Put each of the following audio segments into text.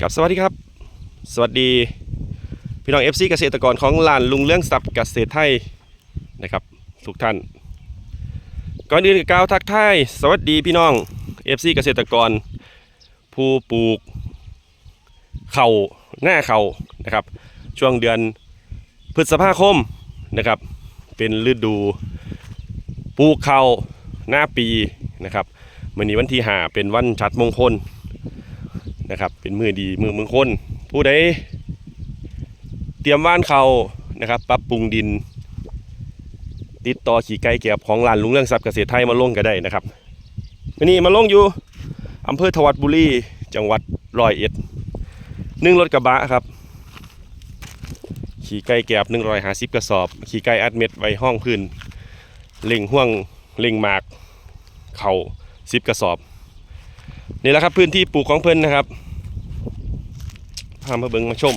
กับสวัสดีครับ สวัสดี พี่น้อง FC เกษตรกรของลานลุงเรื่องทรัพย์เกษตรไทยนะครับทุกท่าน ก่อนอื่นก็กล่าวทักทายสวัสดีพี่น้อง FC เกษตรกร ผู้ปลูก เข่าหน้าเข่านะครับ ช่วงเดือนพฤษภาคมนะครับ เป็นฤดูปลูกเข่าหน้าปีนะครับมื่อนี้วันที่หาเป็นวันชัดมงคล นะครับ เป็นมือดีมือมงคลผู้ใดเตรียมว่านเขานะครับปรับปรุงดิน ติดต่อขี่ไก่เก็บของร้านลุงเรื่องทรัพย์เกษตรไทยมาลงก็ได้นะครับวันนี้มาลงอยู่อำเภอทวัดบุรีจังหวัดร้อยเอ็ดหนึ่งรถกระบะครับ ขี่ไก่แกบหนึ่งร้อยหาสิบกระสอบ ขี่ไก่อัดเม็ดไว้ห้องพื้นเล่งห่วงเล่งหมาก เข่าสิบกระสอบ นี่แหละครับพื้นที่ปลูกของเพิ่อนนะครับ พามาเบิ่งมาชม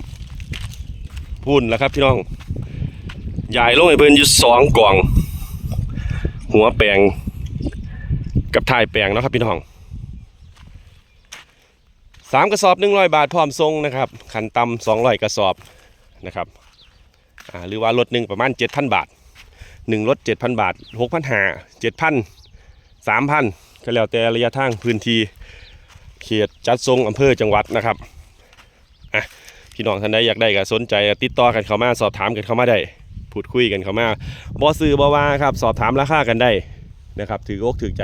พูนแล้วครับพี่น้องใหญ่ลงให้เพิ่นอยู่สองกล่อง หัวแปลงกับท้ายแปลงนะครับพี่น้องสามกระสอบหนึ่งร้อยบาทพร้อมทรงนะครับขันตำสองร้อยกระสอบนะครับหรือว่ารถหนึ่งประมาณเจ็ดพันบาทหนึ่งรถเจ็ดพันบาทหกพันหาเจ็ดพันสามพันก็แล้วแต่ระยะทางพื้นที่เขตจัดทรงอำเภอจังหวัดนะครับ อะพี่น้องท่านใดอยากได้ก็สนใจติดต่อกันเข้ามาสอบถามกันเข้ามาได้พูดคุยกันเข้ามาบ่ซื้อบ่ว่าครับ สอบถามราคากันได้นะครับถืออกถือใจ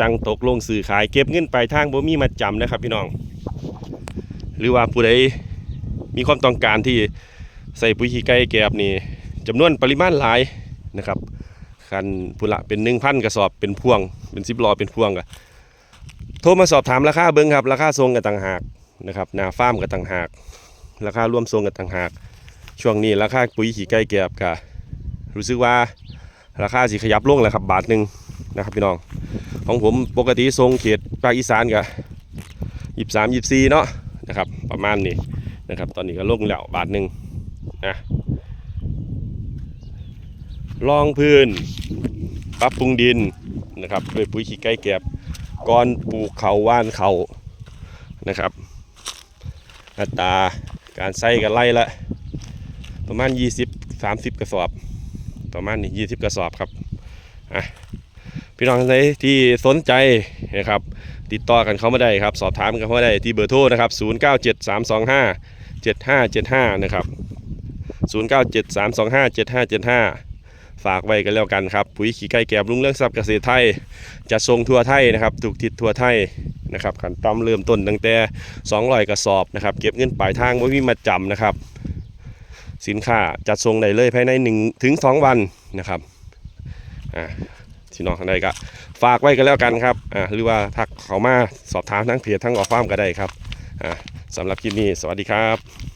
จังตกลงสื่อขายเก็บเงินปลายทางบ่มีมาจำนะครับ พี่น้อง หรือว่าผู้ใดมีความต้องการที่ใส่ปุ๋ยขี้ไก่แกบนี่จำนวนปริมาณหลายนะครับคันพุละเป็น1,000กระสอบเป็นพวง เป็น10ล้อเป็นพวงก็โทรมาสอบถามราคาเบิ้งครับราคาทรงกันต่างหาก นะครับนาฟาร์มกันต่างหาก ราคาร่วมทรงกันต่างหาก ช่วงนี้ราคาปุ๋ยขี้ไก่แกบกะรู้สึกว่าราคาสิขยับลงแล้วครับบาทหนึ่งนะครับพี่น้อง ของผมปกติทรงเขตภาคอีสานกะยี่สามยี่สี่เนาะนะครับประมาณนี้นะครับตอนนี้ก็ลงแล้วบาทหนึ่งนะรองพื้นปรับปรุงดินนะครับด้วยปุ๋ยขี้ไก่แกบก่อนปลูกเขาว่านเขานะครับ อัตราการใส่กันไล่ละ ประมาณ 20 30 กระสอบ ประมาณนี้ 20 กระสอบครับอะพี่น้องท่านใดที่สนใจนะครับ ติดต่อกันเข้ามาได้ครับ สอบถามกันเข้ามาได้ที่เบอร์โทรนะครับ 097325 7575 นะครับ 097325 7575 ฝากไว้กันแล้วกันครับปุ๋ยขี้ไก่แกบลุงเรื่องทรัพย์เกษตรไทยจะทรงทั่วไทยนะครับถูกทิศทั่วไทยนะครับขันต่ำเริ่มต้นตั้งแต่200กระสอบนะครับเก็บเงินปลายทางไม่มีมาจำนะครับ สินค้าจัดทรงได้เลยภายใน1ถึง2วันนะครับอ่าที่น้องข้างในก็ฝากไว้กันแล้วกันครับอ่าหรือว่าทักเขามาสอบถามทั้งเพจทั้งออกฟามก็ได้ครับอ่าสำหรับคลิปนี้สวัสดีครับ